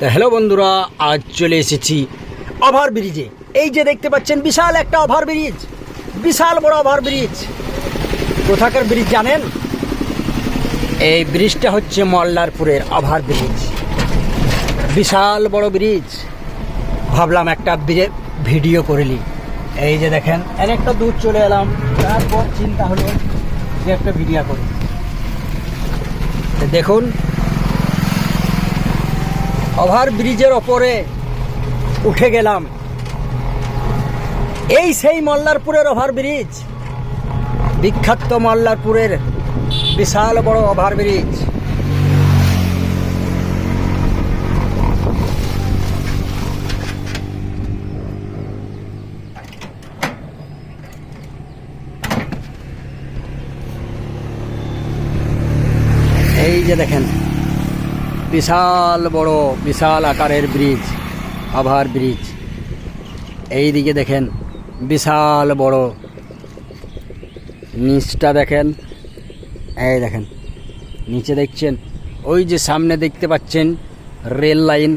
তো হ্যালো বন্ধুরা, আজ চলে এসেছি ওভার ব্রিজে এই যে দেখতে পাচ্ছেন, বিশাল একটা ওভার ব্রিজ বিশাল বড় ওভার ব্রিজ কোথাকার ব্রিজ জানেন? এই ব্রিজটা হচ্ছে মল্লারপুরের ওভার ব্রিজ বিশাল বড় ব্রিজ ভাবলাম একটা ভিডিও করে নিই। এই যে দেখেন, অনেকটা দূর চলে এলাম। তারপর চিন্তা হলো যে একটা ভিডিও করি। দেখুন ওভার ব্রিজের ওপরে উঠে গেলাম। এই সেই মল্লারপুরের ওভার ব্রিজ, বিখ্যাত মল্লারপুরের বিশাল বড় ওভার ব্রিজ। এই যে দেখেন বিশাল বড়, বিশাল আকারের ব্রিজ ওভার ব্রিজ। এই দিকে দেখেন, বিশাল বড়। নিচটা দেখেন, এই দেখেন, নিচে দেখছেন, ওই যে সামনে দেখতে পাচ্ছেন রেল লাইন।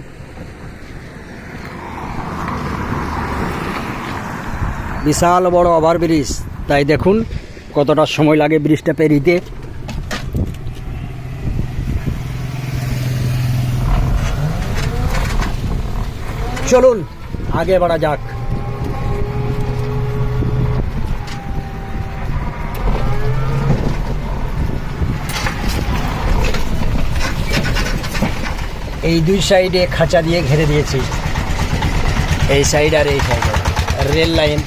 বিশাল বড় ওভার ব্রিজ। তাই দেখুন, কতটা সময় লাগে ব্রিজটা পেরিতে। চলুন, আগে বাড়া যাক। এই দুই সাইডে খাঁচা দিয়ে ঘিরে দিয়েছি। এই সাইড আর এই সাইডে। রেল লাইন,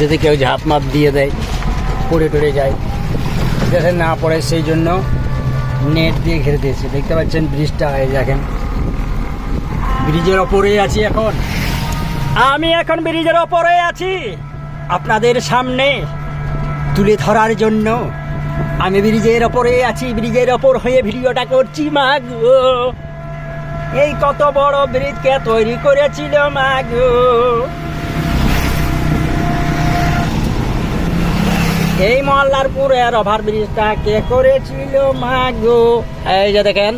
যদি কেউ ঝাঁপ মাপ দিয়ে দেয়, পড়ে টড়ে যায়। যাতে না পড়ে, সেই জন্য নেট দিয়ে ঘিরে দিয়েছি। দেখতে পাচ্ছেন, ব্রিজটা দেখেন ব্রিজের ওপরেই আছি এখন। আমি এখন ব্রিজের ওপরে আছি। আপনাদের সামনে তুলে ধরার জন্য আমি ব্রিজের ওপরে আছি, ব্রিজের ওপর হয়ে ভিডিওটা করছি মাগো এই কত বড় ব্রিজ কে তৈরি করেছিল মাগো এই মল্লারপুরের ওভার ব্রিজটা কে করেছিল মাগো এই যে দেখেন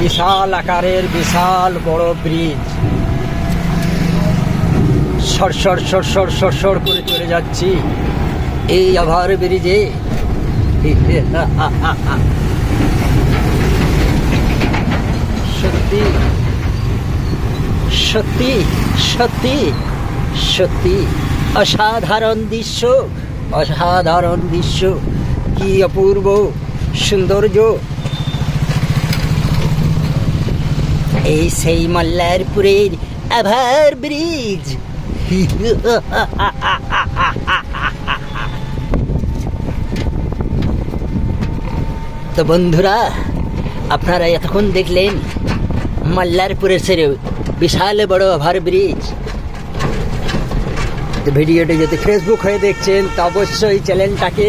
বিশাল আকারের বিশাল বড় ব্রিজ। সর সর সর সর সর সর করে চলে যাচ্ছি। এই ওভার ব্রিজে। সত্যি সত্যি সত্যি সত্যি, অসাধারণ দৃশ্য অসাধারণ দৃশ্য। কি অপূর্ব সৌন্দর্য। এই সেই মল্লারপুরের আভার ব্রিজ। তো বন্ধুরা, আপনারা এতক্ষণ দেখলেন মল্লারপুরের সেরে বিশাল বড় ওভার ব্রিজ। ভিডিওটি যদি ফেসবুক হয়ে দেখছেন, তো অবশ্যই চ্যানেলটাকে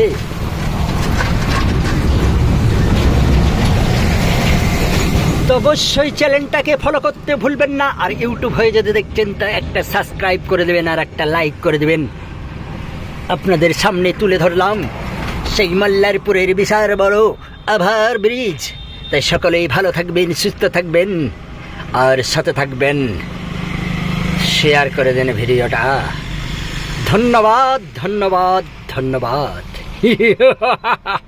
অবশ্যই চ্যানেলটাকে ফলো করতে ভুলবেন না। আর ইউটিউব হয়ে যদি দেখছেন, তো একটা সাবস্ক্রাইব করে দেবেন আর একটা লাইক করে দেবেন। আপনাদের সামনে তুলে ধরলাম সেই মাল্লারপুরের বিশাল বড় আভার ব্রিজ তাই সকলেই ভালো থাকবেন, সুস্থ থাকবেন আর সাথে থাকবেন। শেয়ার করে দেন ভিডিওটা। ধন্যবাদ ধন্যবাদ ধন্যবাদ।